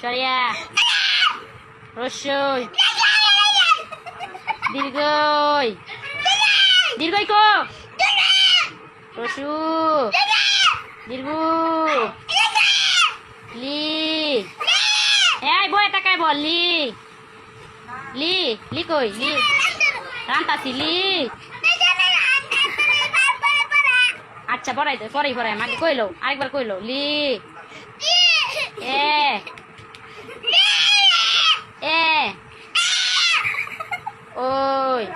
সরিয়া। রস্যই দীর্ঘই। দীর্ঘই কো। রসু। দীর্ঘ। লি। এই বই টাকায় বল, লি। লি লি কই, লি। রান্তাছি, লি। আচ্ছা পড়াই দে পরেই পড়াই। মাকে কইলো, আরেকবার কইলো, লি। এ। ওই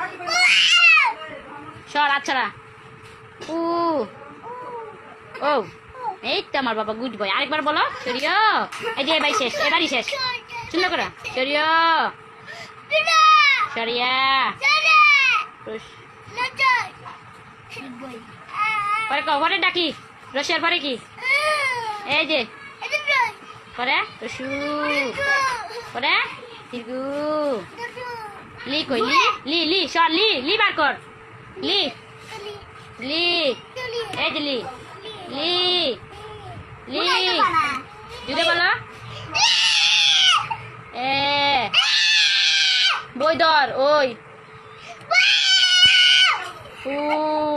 সর আচ্ছা উ। ও, এই তো আমার বাবা গুড বয়। আরেকবার বলো সরিয় এই যে ভাই শেষ এবারই শেষ। সুন্দর করে সরিয় সরিয়া পরে পরে ডাকি? রসের পরে কি? এই যে। পরে রসু। পরে তিরগু লি কই, লি লি লি, সর, লি লি বার কর। লি। লি। এই যে লি। লি। লি। জুড়ে বলো। এ। বই ধর, ওই। উ।